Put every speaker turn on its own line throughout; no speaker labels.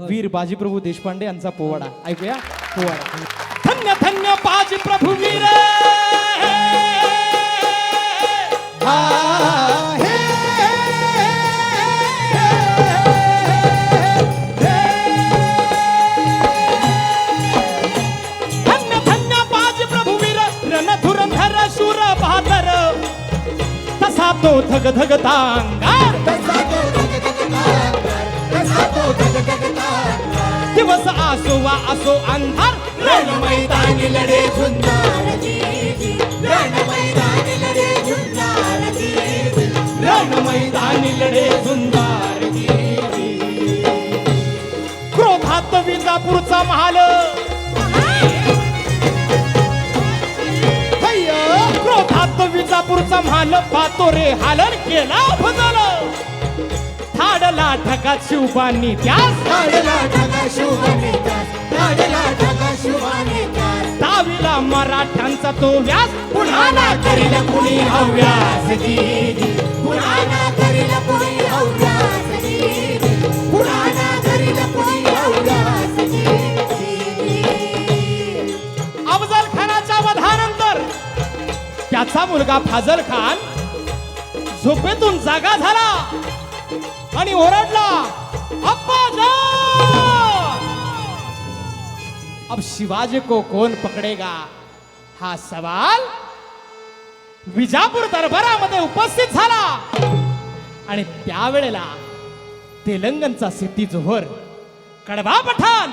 वीर बाजीप्रभू देशपांडे यांचा पोवाडा. ऐकूया? पोवाडा. धन्य धन्य बाजीप्रभू वीर. धन्य धन्य बाजीप्रभू वीर. रणधुरंधर शूर बहादर तसा तो धग धग अंगार दिवस असो वा असो अंधार. रण मैदानी लढे रण मैदानी लढे झुंजार क्रोधात विजापूरचा महाल! क्रोधात विजापूरचा महाल पाहतो रे हालर केला भजल. थाडला ढगात शिवबांनी त्यास. दहावीला मराठ्यांचा तो व्यास. पुन्हा ना करील कुणी हव्यास अफजल खानाच्या वधानंतर त्याचा मुलगा फाजल खान झोपेतून जागा झाला. आणि ओरडला अप्पा अब शिवाजी को कौन पकडेगा? हा सवाल विजापूर दरबारामध्ये उपस्थित झाला. आणि त्यावेळेला तेलंगणचा सिद्धी जोहर कडवा पठाण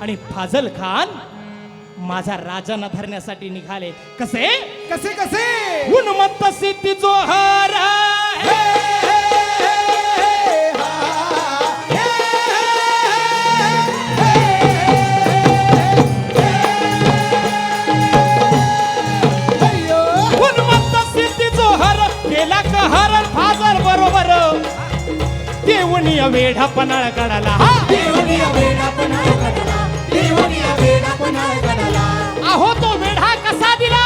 आणि फाजल खान माझा राजांना धरण्यासाठी निघाले. कसे?
कसे कसे?
उन्मत्त सिद्धी जोहर देऊनी वेढा पनाळ गडाला. अहो तो वेढा कसा दिला?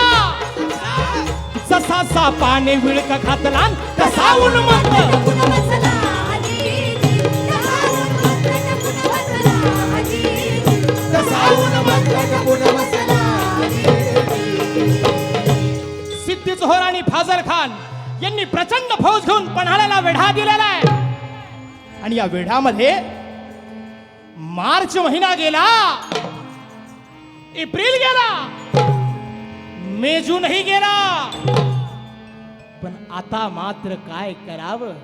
जसा सापाने विळक घातला तसा उन्मत्त सिद्धी जोहर आणि फाजल खान यांनी प्रचंड फौज घेऊन पन्हाळ्याला वेढा दिलेला आहे. आणि या वेढामध्ये मार्च महिना गेला. एप्रिल गेला. मे जूनही गेला. पण आता मात्र काय करावं?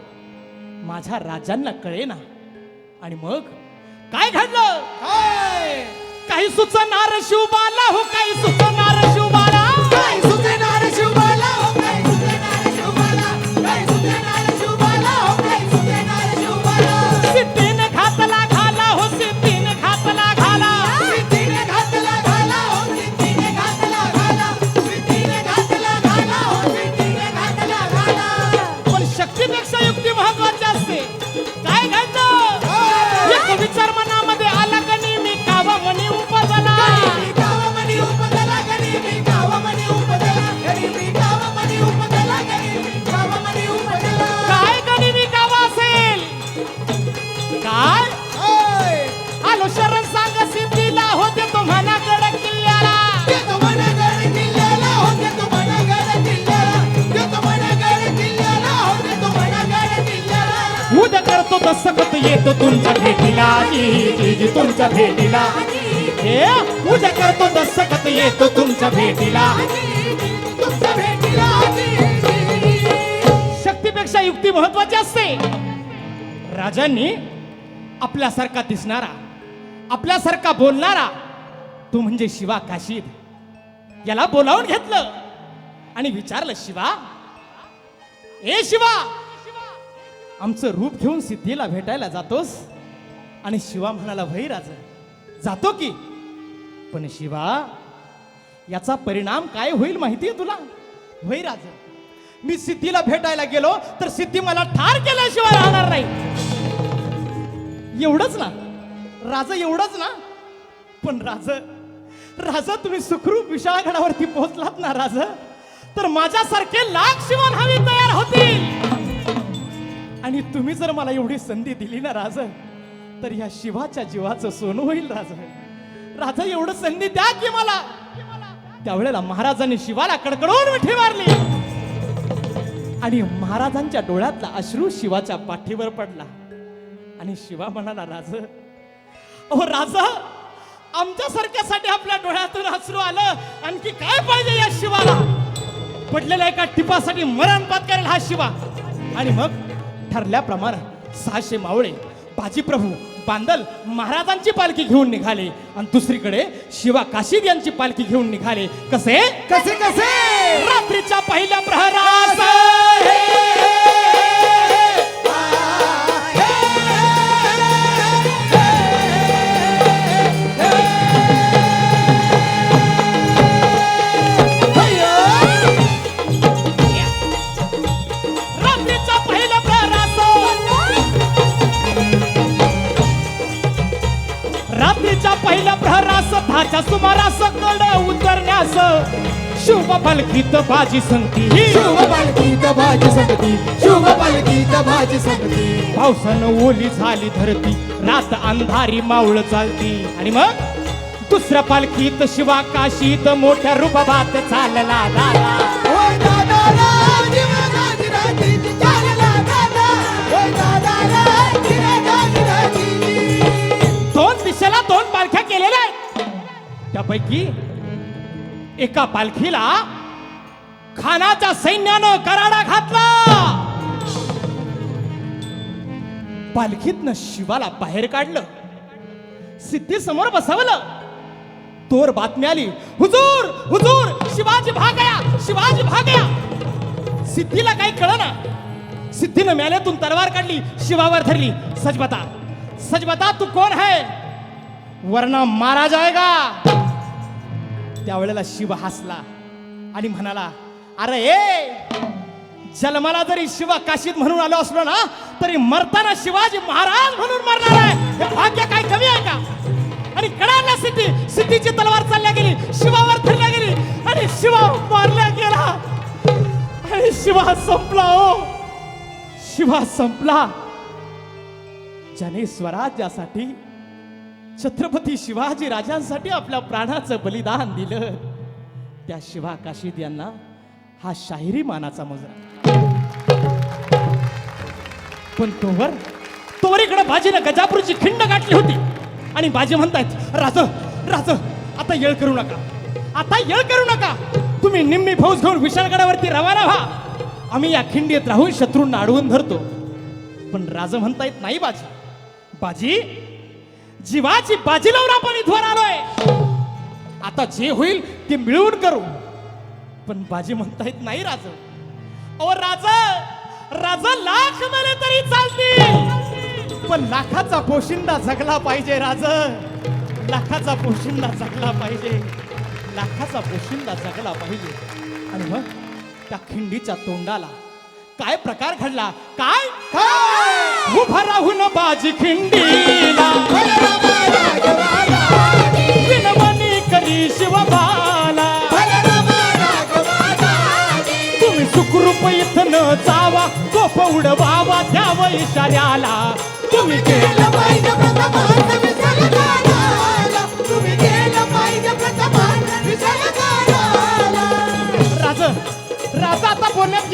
माझ्या राजांना कळेना. आणि मग काय घडलं?
काय?
काही सुचणार शिवबाला हो काही सुचणार शिवबाला.
काय सुचणार? शिवबाला
जी, तुमच्या भेटीला. हे उद्या करतो दसकत येतो तुमच्या भेटीला.
तुमच्या भेटीला.
शक्तीपेक्षा युक्ती महत्वाची असते. राजांनी आपल्यासारखा दिसणारा आपल्यासारखा बोलणारा तू म्हणजे शिवा काशीद. याला बोलावून घेतलं आणि विचारलं शिवा ए शिवा आमचं रूप घेऊन सिद्धीला भेटायला जातोस? आणि शिवा म्हणाला भई राजा जातो की. पण शिवा याचा परिणाम काय होईल माहिती आहे तुला? भई राज मी सिद्धीला भेटायला गेलो तर सिद्धी मला ठार केल्याशिवाय राहणार नाही. एवढंच ना. राजा एवढंच ना. पण राज राजा तुम्ही सुखरूप विशाळगडावरती पोहोचलात ना राज? तर माझ्यासारखे लाख शिवान हवी तयार होतील. आणि तुम्ही जर मला एवढी संधी दिली ना राज तर ह्या शिवाच्या जीवाचं सोनं होईल राजा. राजा एवढं संधी द्या की मला. त्यावेळेला महाराजांनी शिवाला कडकडून मिठी मारली. आणि महाराजांच्या डोळ्यातला अश्रू शिवाच्या पाठीवर पडला. आणि शिवा म्हणाला राज अहो राजा आमच्यासारख्यासाठी आपल्या डोळ्यातून अश्रू आलं. आणखी काय पाहिजे या शिवाला? पडलेल्या एका टिपासाठी मरण पत्करेल हा शिवा. आणि मग ठरल्याप्रमाणे सहाशे मावळे बाजीप्रभू बांदल महाराजांची पालखी घेऊन निघाले. आणि दुसरीकडे शिवा काशीद यांची पालखी घेऊन निघाले. कसे?
कसे कसे?
रात्रीच्या पहिल्या प्रहरास शुभ फलकीत बाजी संगती.
शुभ पालखीत भाजी संगती शुभ पालखीत भाजी संगती.
पावसानं ओली झाली धरती रात अंधारी मावळ चालती. आणि मग? दुसऱ्या पालखीत शिवा काशीत मोठ्या रुबाबात चालला दादा. दोन दिशेला दोन पालख्या केलेल्या आहेत. त्यापैकी एका पालखीला खानाच्या सैन्यानं कराडा घातला. पालखीतनं शिवाला बाहेर काढलं. सिद्धी समोर बसवलं. तोर बातमी आली हुजूर हुजूर शिवाजी भागया शिवाजी भाग गया सिद्धीला काही कळ ना सिद्धीनं म्याल्यातून तलवार काढली शिवावर धरली. सजबता सजबता तू कोण है? वरना मारा जाएगा त्यावेळेला शिव हसला आणि म्हणाला अरे ए जन्माला जरी शिवा काशीत म्हणून आलो असलो ना तरी मरताना शिवाजी महाराज म्हणून मरणार आहे. हे भाग्य काय कमी आहे का? आणि कडाला सिद्धी सिद्धीची तलवार चालल्या गेली शिवावर फिरल्या गेली आणि शिवा मारल्या गेला. आणि शिवा संपला हो. शिवा संपला. ज्याने स्वराज्यासाठी छत्रपती शिवाजी राजांसाठी आपल्या प्राणाचं बलिदान दिलं. त्या शिवा काशीद यांना हा शाहिरी मानाचा मजरा. पण तोवर तोवर इकडे बाजीनं गजापूरची खिंड गाठली होती. आणि बाजी म्हणतायत राज राज आता येळ करू नका. आता येळ करू नका. तुम्ही निम्मी फौज घेऊन विशाळगडावरती रवाना व्हा. आम्ही या खिंडीत राहून शत्रूंना अडवून धरतो. पण राज म्हणतायत नाही बाजी. बाजी जीवाची बाजी लावून आपण इथवर आलोय. आता जे होईल ते मिळवून करू. पण बाजी म्हणता येत नाही राज. अहो राजा राजा लाख मला तरी चालतील. पण लाखाचा पोशिंदा जगला पाहिजे राज. लाखाचा पोशिंदा जगला पाहिजे. लाखाचा पोशिंदा जगला पाहिजे. आणि मग त्या खिंडीच्या तोंडाला काय प्रकार घडला? काय?
काय?
उभा राहून बाजी खिंडीला. विनवणी करी शिवबाला. तुम्ही सुखरूप इथं न जावा गोप उडवावा द्यावं इशाऱ्याला. तुम्ही
पाहिजे राजा तुम्ही
राजा आता बोलण्यात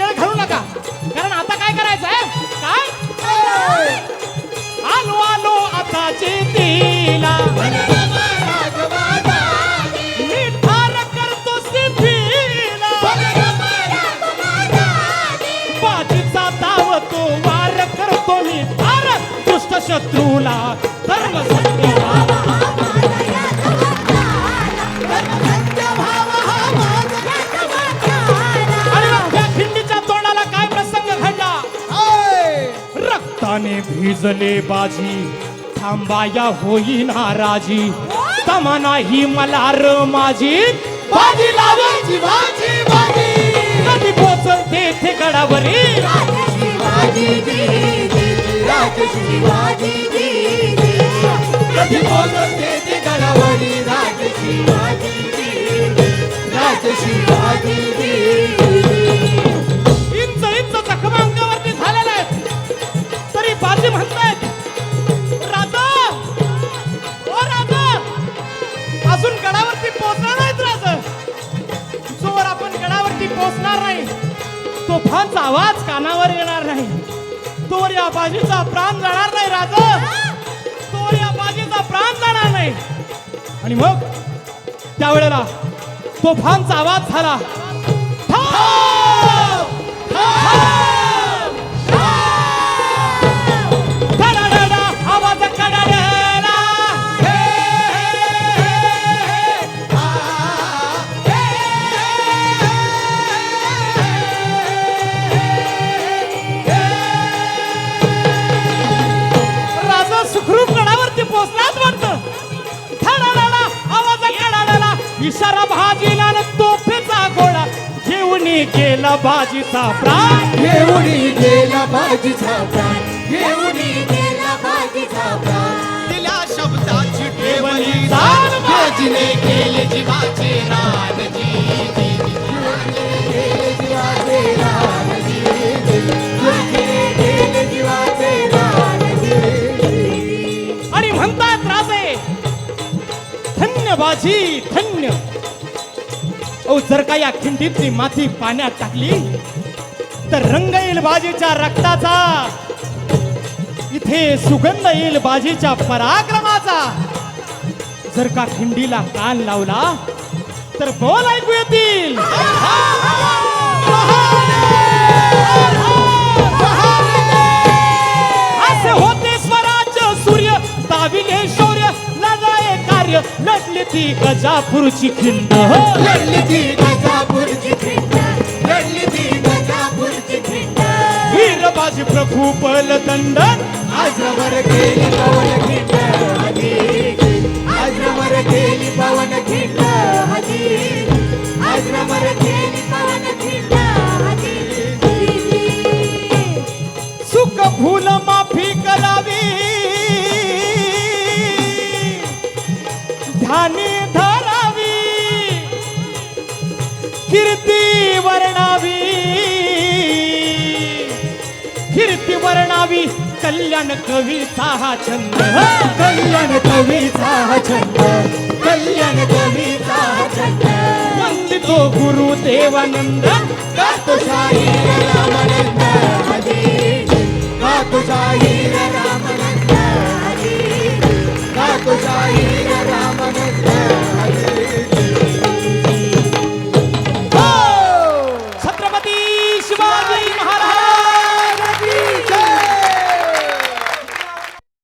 शत्रूला धर्म खिंडीच्या तोंडाला काय प्रसंग घडला? रक्ताने भिजले बाजी। थांबाया होई नाराजी तमा नाही मला र माझी. बाजी लावायची कधी पोचल तेथे गडावरी. इंच तो आवाज कानावर येणार नाही. तोर या बाजीचा प्राण जाणार नाही राजा. तोर या बाजीचा प्राण जाणार नाही. आणि मग त्यावेळेला तोफांचा आवाज झाला. घेऊन गेला भाजीचा प्राण.
घेऊनी गेला बाजीचा प्राण. घेऊनी गेला बाजीचा प्राण.
दिल्या शब्दाची ठेवली
जाण
बाजीने केले जीवाचे रान जी
गेले जीवाचे रान जिरे. गेले जीवाचे रान जिरे.
आणि म्हणतात राजे धन्य बाजी धन्य ओ जर का या खिंडीतली माती पाण्यात टाकली तर रंग येईल बाजीच्या रक्ताचा इथे सुगंध येईल बाजीच्या पराक्रमाचा जर का खिंडीला कान लावला तर बोल ऐकू येतील कार्य लढली ती गजापूरची खिंड.
लढली ती गजापूरची खिंड. लढली ती गजापूरची खिंड.
वीरबाजी प्रभू बल दंडन.
आजवर केली पवन खिंड. आजवर केली पवन खिंड.
कल्याण कवीचा हा छंद.
कल्याण कवीचा हा छंद. कल्याण कवीचा हा छंद.
वंदितो गुरु देवानंद.
गातो शाहीर रामानंद. गातो शाहीर राम